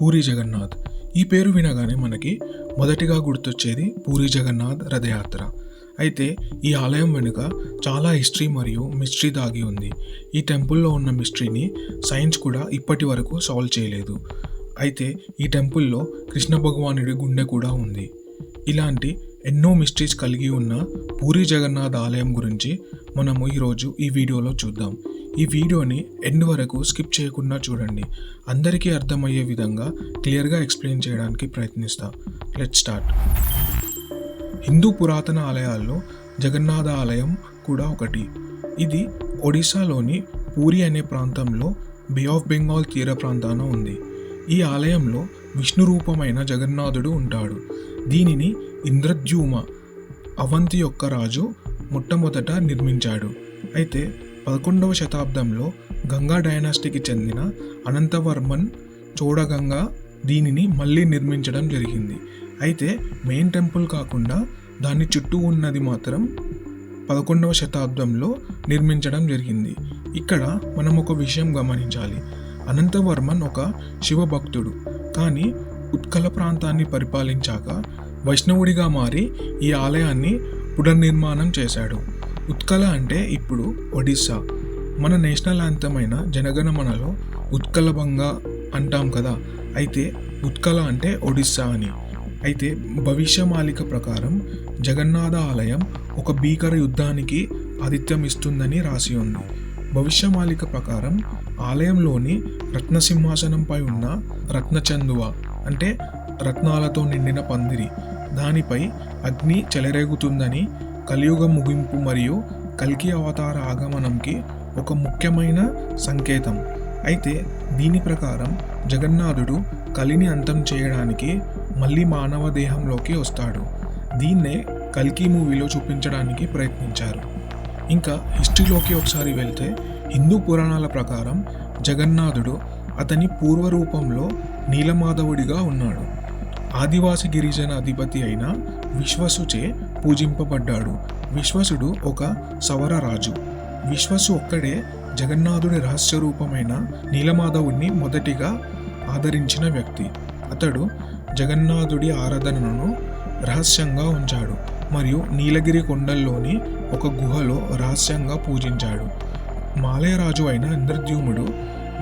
పూరి జగన్నాథ్. ఈ పేరు వినగానే మనకి మొదటిగా గుర్తొచ్చేది పూరి జగన్నాథ్ రథయాత్ర. అయితే ఈ ఆలయం వెనుక చాలా హిస్టరీ మరియు మిస్టరీ దాగి ఉంది. ఈ టెంపుల్లో ఉన్న మిస్టరీని సైన్స్ కూడా ఇప్పటి వరకు సాల్వ్ చేయలేదు. అయితే ఈ టెంపుల్లో కృష్ణ భగవానుడి గుండె కూడా ఉంది. ఇలాంటి ఎన్నో మిస్టరీస్ కలిగి ఉన్న పూరి జగన్నాథ్ ఆలయం గురించి మనము ఈరోజు ఈ వీడియోలో చూద్దాం. ఈ వీడియోని ఎండ్ వరకు స్కిప్ చేయకుండా చూడండి. అందరికీ అర్థమయ్యే విధంగా క్లియర్గా ఎక్స్ప్లెయిన్ చేయడానికి ప్రయత్నిస్తా. Let start. హిందూ పురాతన ఆలయాల్లో జగన్నాథ ఆలయం కూడా ఒకటి. ఇది ఒడిశాలోని పూరి అనే ప్రాంతంలో బే ఆఫ్ బెంగాల్ తీర ప్రాంతాన ఉంది. ఈ ఆలయంలో విష్ణు రూపమైన జగన్నాథుడు ఉంటాడు. దీనిని ఇంద్రద్యూమ అవంతి యొక్క రాజు మొట్టమొదట నిర్మించాడు. అయితే పదకొండవ శతాబ్దంలో గంగా డైనాసిటీకి చెందిన అనంతవర్మన్ చోడగంగా దీనిని మళ్ళీ నిర్మించడం జరిగింది. అయితే మెయిన్ టెంపుల్ కాకుండా దాని చుట్టూ ఉన్నది మాత్రం పదకొండవ శతాబ్దంలో నిర్మించడం జరిగింది. ఇక్కడ మనం ఒక విషయం గమనించాలి. అనంతవర్మన్ ఒక శివభక్తుడు. కానీ ఉత్కల ప్రాంతాన్ని పరిపాలించాక వైష్ణవుడిగా మారి ఈ ఆలయాన్ని పునర్నిర్మాణం చేశాడు. ఉత్కల అంటే ఇప్పుడు ఒడిస్సా. మన నేషనల్ యాంథమ్ అయిన జనగణమనలో ఉత్కలభంగ అంటాం కదా అయితే ఉత్కల అంటే ఒడిస్సా అని. అయితే భవిష్యమాలిక ప్రకారం జగన్నాథ ఆలయం ఒక భీకర యుద్ధానికి ఆతిథ్యం ఇస్తుందని రాసి ఉంది. భవిష్యమాలిక ప్రకారం ఆలయంలోని రత్నసింహాసనంపై ఉన్న రత్నచందువ అంటే రత్నాలతో నిండిన పందిరి దానిపై అగ్ని చెలరేగుతుందని కలియుగ ముగింపు మరియు కల్కి అవతార ఆగమనంకి ఒక ముఖ్యమైన సంకేతం. అయితే దీని ప్రకారం జగన్నాథుడు కలిని అంతం చేయడానికి మళ్ళీ మానవ దేహంలోకి వస్తాడు. దీన్నే కల్కి మూవీలో చూపించడానికి ప్రయత్నించారు. ఇంకా హిస్టరీలోకి ఒకసారి వెళ్తే హిందూ పురాణాల ప్రకారం జగన్నాథుడు అతని పూర్వ రూపంలో నీలమాధవుడిగా ఉన్నాడు. ఆదివాసి గిరిజన అధిపతి అయిన విశ్వసుచే పూజింపబడ్డాడు. విశ్వసుడు ఒక సవర రాజు. విశ్వసు ఒక్కడే జగన్నాథుడి రహస్య రూపమైన నీలమాధవుణ్ణి మొదటిగా ఆదరించిన వ్యక్తి. అతడు జగన్నాథుడి ఆరాధనను రహస్యంగా ఉంచాడు మరియు నీలగిరి కొండల్లోని ఒక గుహలో రహస్యంగా పూజించాడు. మాలయరాజు అయిన ఇంద్రద్యుముడు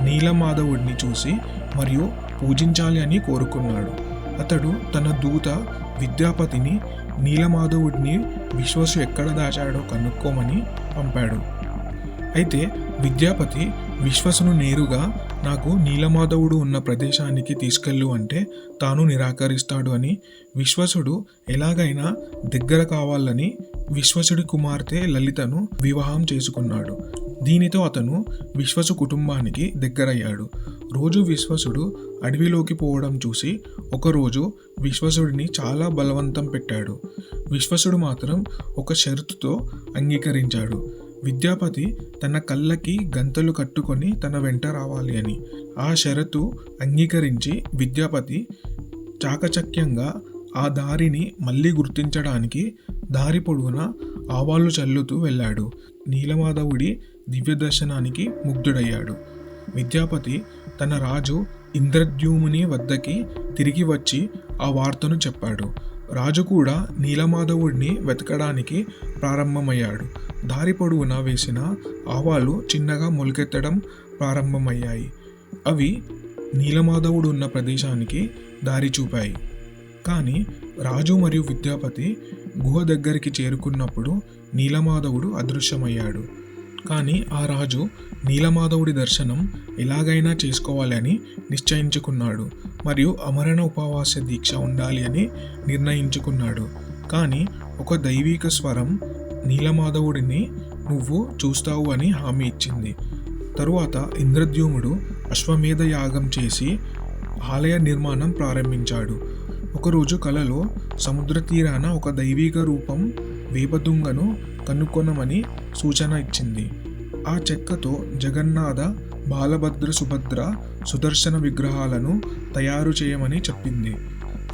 నీలమాధవుడిని చూసి మరియు పూజించాలి అని కోరుకున్నాడు. అతడు తన దూత విద్యాపతిని నీలమాధవుడిని విశ్వసు ఎక్కడ దాచాడో కనుక్కోమని పంపాడు. అయితే విద్యాపతి విశ్వసును నేరుగా నాకు నీలమాధవుడు ఉన్న ప్రదేశానికి తీసుకెళ్ళు అంటే తాను నిరాకరిస్తాడు అని విశ్వసుడు ఎలాగైనా దగ్గర కావాలని విశ్వసుడి కుమార్తె లలితను వివాహం చేసుకున్నాడు. దీనితో అతను విశ్వసు కుటుంబానికి దగ్గరయ్యాడు. రోజు విశ్వసుడు అడవిలోకి పోవడం చూసి ఒకరోజు విశ్వసుడిని చాలా బలవంతం పెట్టాడు. విశ్వసుడు మాత్రం ఒక షరతుతో అంగీకరించాడు. విద్యాపతి తన కళ్ళకి గంతలు కట్టుకొని తన వెంట రావాలి అని. ఆ షరతు అంగీకరించి విద్యాపతి చాకచక్యంగా ఆ దారిని మళ్ళీ గుర్తించడానికి దారి పొడవునా ఆవాళ్ళు చల్లుతూ వెళ్ళాడు. నీలమాధవుడి దివ్యదర్శనానికి ముగ్ధుడయ్యాడు. విద్యాపతి తన రాజు ఇంద్రద్యూముని వద్దకి తిరిగి వచ్చి ఆ వార్తను చెప్పాడు. రాజు కూడా నీలమాధవుడిని వెతకడానికి ప్రారంభమయ్యాడు. దారి పొడవునా వేసిన ఆవాలు చిన్నగా మొలకెత్తడం ప్రారంభమయ్యాయి. అవి నీలమాధవుడు ఉన్న ప్రదేశానికి దారి చూపాయి. కానీ రాజు మరియు విద్యాపతి గుహ దగ్గరికి చేరుకున్నప్పుడు నీలమాధవుడు అదృశ్యమయ్యాడు. కానీ ఆ రాజు నీలమాధవుడి దర్శనం ఎలాగైనా చేసుకోవాలని నిశ్చయించుకున్నాడు. మరియు అమరణ ఉపవాస దీక్ష ఉండాలి అని నిర్ణయించుకున్నాడు. కానీ ఒక దైవిక స్వరం నీలమాధవుడిని నువ్వు చూస్తావు అని హామీ ఇచ్చింది. తరువాత ఇంద్రద్యుముడు అశ్వమేధ యాగం చేసి ఆలయ నిర్మాణం ప్రారంభించాడు. ఒకరోజు కలలో సముద్ర తీరాన ఒక దైవిక రూపం వేపదుంగను కనుక్కొనమని సూచన ఇచ్చింది. ఆ చెక్కతో జగన్నాథ బాలభద్ర సుభద్ర సుదర్శన విగ్రహాలను తయారు చేయమని చెప్పింది.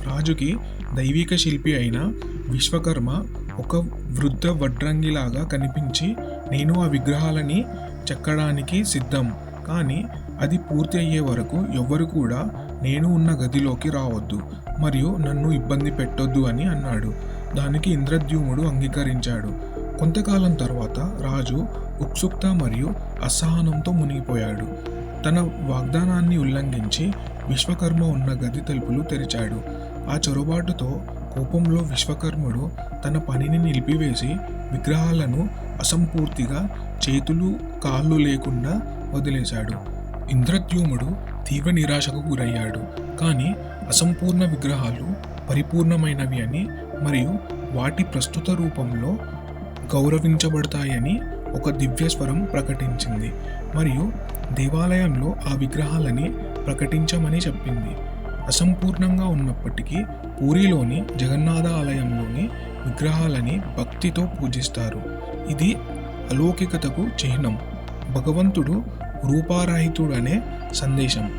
రాజుకి దైవిక శిల్పి అయిన విశ్వకర్మ ఒక వృద్ధ వడ్రంగిలాగా కనిపించి నేను ఆ విగ్రహాలని చెక్కడానికి సిద్ధం కానీ అది పూర్తి అయ్యే వరకు ఎవ్వరు కూడా నేను ఉన్న గదిలోకి రావద్దు మరియు నన్ను ఇబ్బంది పెట్టొద్దు అని అన్నాడు. దానికి ఇంద్రద్యుముడు అంగీకరించాడు. కొంతకాలం తర్వాత రాజు ఉత్సుక్త మరియు అసహనంతో మునిగిపోయాడు. తన వాగ్దానాన్ని ఉల్లంఘించి విశ్వకర్మ ఉన్న గది తలుపులు తెరిచాడు. ఆ చొరబాటుతో కోపంలో విశ్వకర్ముడు తన పనిని నిలిపివేసి విగ్రహాలను అసంపూర్తిగా చేతులు కాళ్ళు లేకుండా వదిలేశాడు. ఇంద్రద్యుముడు తీవ్ర నిరాశకు గురయ్యాడు. కానీ అసంపూర్ణ విగ్రహాలు పరిపూర్ణమైనవి అని మరియు వాటి ప్రస్తుత రూపంలో గౌరవించబడతాయని ఒక దివ్య స్వరం ప్రకటించింది. మరియు దేవాలయంలో ఆ విగ్రహాలని ప్రకటించమని చెప్పింది. అసంపూర్ణంగా ఉన్నప్పటికీ పూరిలోని జగన్నాథ ఆలయంలోని విగ్రహాలని భక్తితో పూజిస్తారు. ఇది అలౌకికతకు చిహ్నం. భగవంతుడు రూపారహితుడనే సందేశం.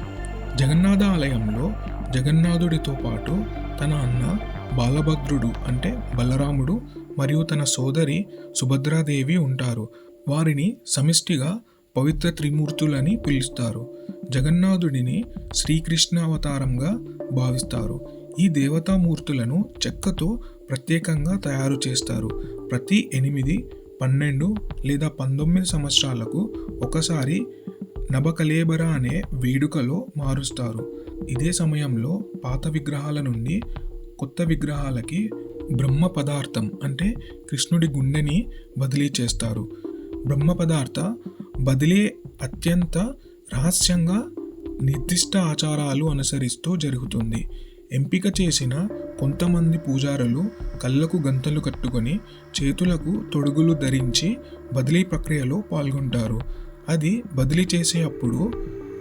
జగన్నాథ ఆలయంలో జగన్నాథుడితో పాటు తన అన్న బాలభద్రుడు అంటే బలరాముడు మరియు తన సోదరి సుభద్రాదేవి ఉంటారు. వారిని సమిష్టిగా పవిత్ర త్రిమూర్తులని పిలుస్తారు. జగన్నాథుడిని శ్రీకృష్ణావతారంగా భావిస్తారు. ఈ దేవతామూర్తులను చెక్కతో ప్రత్యేకంగా తయారు చేస్తారు. ప్రతి ఎనిమిది పన్నెండు లేదా పంతొమ్మిది సంవత్సరాలకు ఒకసారి నబకలేబర అనే వేడుకలో మారుస్తారు. ఇదే సమయంలో పాత విగ్రహాల నుండి కొత్త విగ్రహాలకి బ్రహ్మ పదార్థం అంటే కృష్ణుడి గుండెని బదిలీ చేస్తారు. బ్రహ్మ పదార్థ బదిలీ అత్యంత రహస్యంగా నిర్దిష్ట ఆచారాలు అనుసరిస్తూ జరుగుతుంది. ఎంపిక చేసిన కొంతమంది పూజారులు కళ్ళకు గంతలు కట్టుకొని చేతులకు తొడుగులు ధరించి బదిలీ ప్రక్రియలో పాల్గొంటారు. అది బదిలీ చేసే అప్పుడు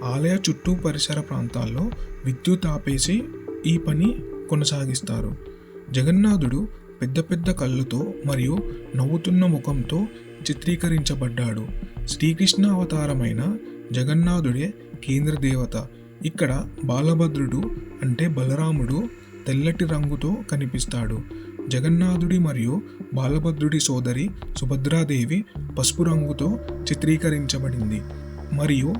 ఆలయ చుట్టూ పరిసర ప్రాంతాల్లో విద్యుత్ ఆపేసి ఈ పని కొనసాగిస్తారు. జగన్నాథుడు పెద్ద పెద్ద కళ్ళతో మరియు నవ్వుతున్న ముఖంతో చిత్రీకరించబడ్డాడు. శ్రీకృష్ణ అవతారమైన జగన్నాథుడే కేంద్ర దేవత. ఇక్కడ బాలభద్రుడు అంటే బలరాముడు తెల్లటి రంగుతో కనిపిస్తాడు. జగన్నాథుడి మరియు బాలభద్రుడి సోదరి సుభద్రాదేవి పసుపు రంగుతో చిత్రీకరించబడింది. మరియు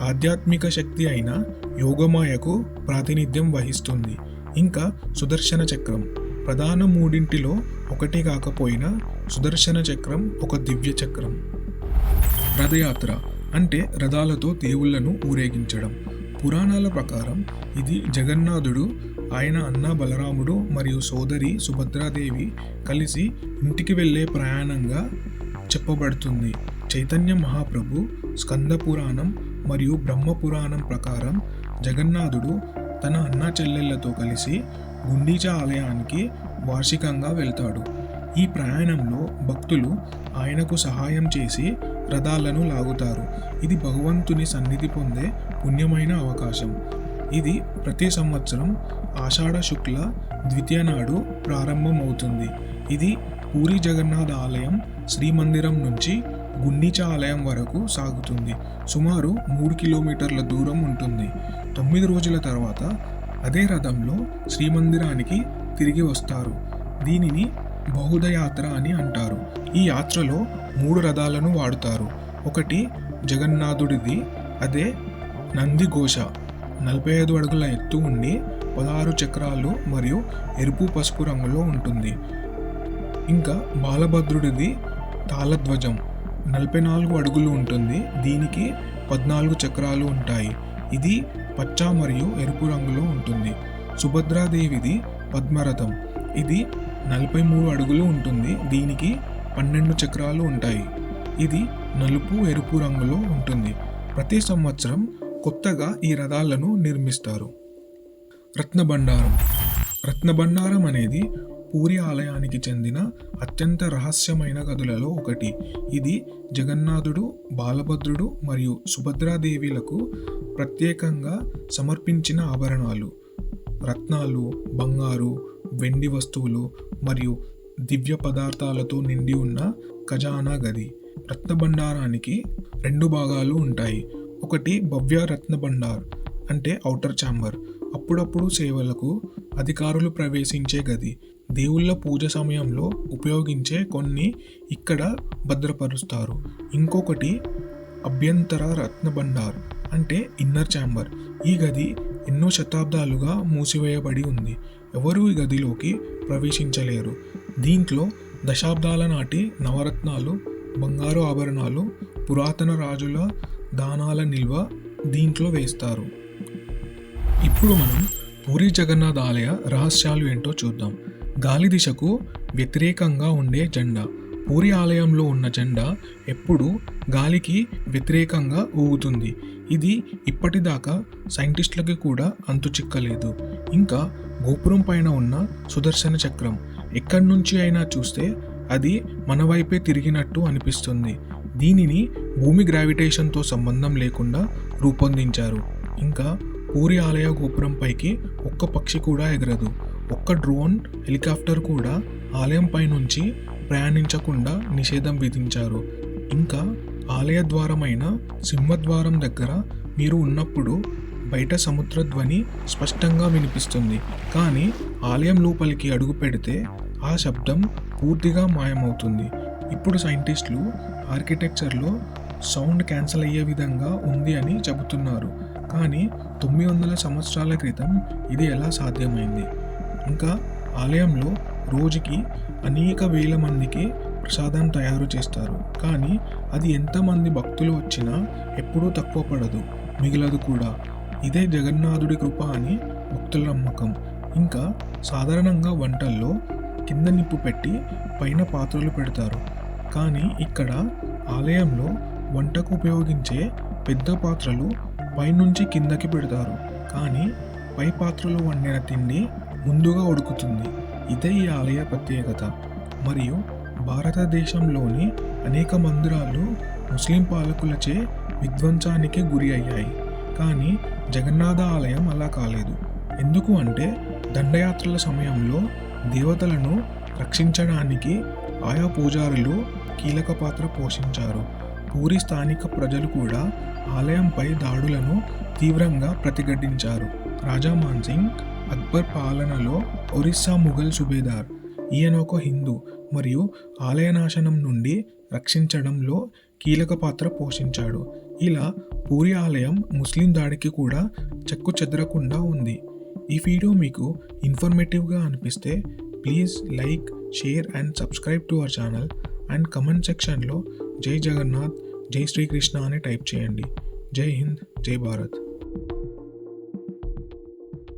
ఆధ్యాత్మిక శక్తి అయిన యోగమాయకు ప్రాతినిధ్యం వహిస్తుంది. ఇంకా సుదర్శన చక్రం. ప్రధాన మూడింటిలో ఒకటి కాకపోయినా సుదర్శన చక్రం ఒక దివ్య చక్రం. రథయాత్ర అంటే రథాలతో దేవుళ్ళను ఊరేగించడం. పురాణాల ప్రకారం ఇది జగన్నాథుడు ఆయన అన్న బలరాముడు మరియు సోదరి సుభద్రాదేవి కలిసి ఇంటికి వెళ్ళే ప్రయాణంగా చెప్పబడుతుంది. చైతన్య మహాప్రభు స్కంద పురాణం మరియు బ్రహ్మ పురాణం ప్రకారం జగన్నాథుడు తన అన్న చెల్లెళ్ళతో కలిసి గుండీచా ఆలయానికి వార్షికంగా వెళ్తాడు. ఈ ప్రయాణంలో భక్తులు ఆయనకు సహాయం చేసి రథాలను లాగుతారు. ఇది భగవంతుని సన్నిధి పొందే పుణ్యమైన అవకాశం. ఇది ప్రతి సంవత్సరం ఆషాఢ శుక్ల ద్వితీయ నాడు ప్రారంభమవుతుంది. ఇది పూరి జగన్నాథ ఆలయం శ్రీమందిరం నుంచి గుండీచ ఆలయం వరకు సాగుతుంది. సుమారు మూడు కిలోమీటర్ల దూరం ఉంటుంది. తొమ్మిది రోజుల తర్వాత అదే రథంలో శ్రీమందిరానికి తిరిగి వస్తారు. దీనిని బహుద యాత్ర అని అంటారు. ఈ యాత్రలో మూడు రథాలను వాడుతారు. ఒకటి జగన్నాథుడిది అదే నందిఘోష. నలభై ఐదు అడుగుల ఎత్తు ఉండి పదహారు చక్రాలు మరియు ఎరుపు పసుపు రంగులో ఉంటుంది. ఇంకా బాలభద్రుడిది తాళధ్వజం. నలభై నాలుగు అడుగులు ఉంటుంది. దీనికి పద్నాలుగు చక్రాలు ఉంటాయి. ఇది పచ్చ మరియు ఎరుపు రంగులో ఉంటుంది. సుభద్రాదేవిది పద్మరథం. ఇది నలభై మూడు అడుగులు ఉంటుంది. దీనికి పన్నెండు చక్రాలు ఉంటాయి. ఇది నలుపు ఎరుపు రంగులో ఉంటుంది. ప్రతి సంవత్సరం కొత్తగా ఈ రథాలను నిర్మిస్తారు. రత్నభండారం. రత్నభండారం అనేది పూరి ఆలయానికి చెందిన అత్యంత రహస్యమైన గదులలో ఒకటి. ఇది జగన్నాథుడు బాలభద్రుడు మరియు సుభద్రాదేవిలకు ప్రత్యేకంగా సమర్పించిన ఆభరణాలు. రత్నాలు బంగారు వెండి వస్తువులు మరియు దివ్య పదార్థాలతో నిండి ఉన్న ఖజానా గది. రత్నభండారానికి రెండు భాగాలు ఉంటాయి. ఒకటి భవ్య రత్నభండార్ అంటే ఔటర్ ఛాంబర్. అప్పుడప్పుడు సేవలకు అధికారులు ప్రవేశించే గది. దేవుళ్ళ పూజ సమయంలో ఉపయోగించే కొన్ని ఇక్కడ భద్రపరుస్తారు. ఇంకొకటి అభ్యంతర రత్నభండార్ అంటే ఇన్నర్ ఛాంబర్ ఈ గది ఎన్నో శతాబ్దాలుగా మూసివేయబడి ఉంది. ఎవరు ఈ గదిలోకి ప్రవేశించలేరు. దీంట్లో దశాబ్దాల నాటి నవరత్నాలు బంగారు ఆభరణాలు పురాతన రాజుల దానాల నిల్వ దీంట్లో వేస్తారు. ఇప్పుడు మనం పూరి జగన్నాథ్ ఆలయ రహస్యాలు ఏంటో చూద్దాం. గాలి దిశకు వ్యతిరేకంగా ఉండే జెండా. పూరి ఆలయంలో ఉన్న జెండా ఎప్పుడు గాలికి వ్యతిరేకంగా ఊగుతుంది. ఇది ఇప్పటిదాకా సైంటిస్టులకి కూడా అంతు చిక్కలేదు. ఇంకా గోపురం పైన ఉన్న సుదర్శన చక్రం ఎక్కడి నుంచి అయినా చూస్తే అది మన వైపే తిరిగినట్టు అనిపిస్తుంది. దీనిని భూమి గ్రావిటేషన్తో సంబంధం లేకుండా రూపొందించారు. ఇంకా పూరి ఆలయ గోపురం పైకి ఒక్క పక్షి కూడా ఎగరదు. ఒక్క డ్రోన్ హెలికాప్టర్ కూడా ఆలయం పైనుంచి ప్రయాణించకుండా నిషేధం విధించారు. ఇంకా ఆలయ ద్వారమైన సింహద్వారం దగ్గర మీరు ఉన్నప్పుడు బయట సముద్ర ధ్వని స్పష్టంగా వినిపిస్తుంది. కానీ ఆలయం లోపలికి అడుగు పెడితే ఆ శబ్దం పూర్తిగా మాయమవుతుంది. ఇప్పుడు సైంటిస్టులు ఆర్కిటెక్చర్లో సౌండ్ క్యాన్సిల్ అయ్యే విధంగా ఉంది అని చెబుతున్నారు. కానీ తొమ్మిది వందల సంవత్సరాల క్రితం ఇది ఎలా సాధ్యమైంది? ఇంకా ఆలయంలో రోజుకి అనేక వేల మందికి ప్రసాదం తయారు చేస్తారు. కానీ అది ఎంతమంది భక్తులు వచ్చినా ఎప్పుడూ తక్కువ పడదు. మిగలదు కూడా. ఇదే జగన్నాథుడి కృప అని భక్తుల నమ్మకం. ఇంకా సాధారణంగా వంటల్లో కింద నిప్పు పెట్టి పైన పాత్రలు పెడతారు. కానీ ఇక్కడ ఆలయంలో వంటకు ఉపయోగించే పెద్ద పాత్రలు పైనుంచి కిందకి పెడతారు. కానీ పై పాత్రలో వండిన తిండి ముందుగా ఉడుకుతుంది. ఇదే ఈ ఆలయ ప్రత్యేకత. మరియు భారతదేశంలోని అనేక మందిరాలు ముస్లిం పాలకులచే విధ్వంసానికి గురి అయ్యాయి. కానీ జగన్నాథ ఆలయం అలా కాలేదు. ఎందుకు అంటే దండయాత్రల సమయంలో దేవతలను రక్షించడానికి ఆయా పూజారులు కీలక పాత్ర పోషించారు. పూరి స్థానిక ప్రజలు కూడా ఆలయంపై దాడులను తీవ్రంగా ప్రతిఘటించారు. రాజా మాన్సింగ్ అక్బర్ పాలనలో ఒరిస్సా ముఘల్ సుబేదార్ ఈయన ఒక హిందూ మరియు ఆలయ నాశనం నుండి రక్షించడంలో కీలక పాత్ర పోషించాడు. ఇలా పూరి ఆలయం ముస్లిం దాడికి కూడా చెక్కు చెదరకుండా ఉంది. ఈ వీడియో మీకు ఇన్ఫర్మేటివ్గా అనిపిస్తే please like share and subscribe to our channel and comment సెక్షన్లో జై జగన్నాథ్ జై శ్రీకృష్ణ అని టైప్ చేయండి. జై హింద్ జై భారత్.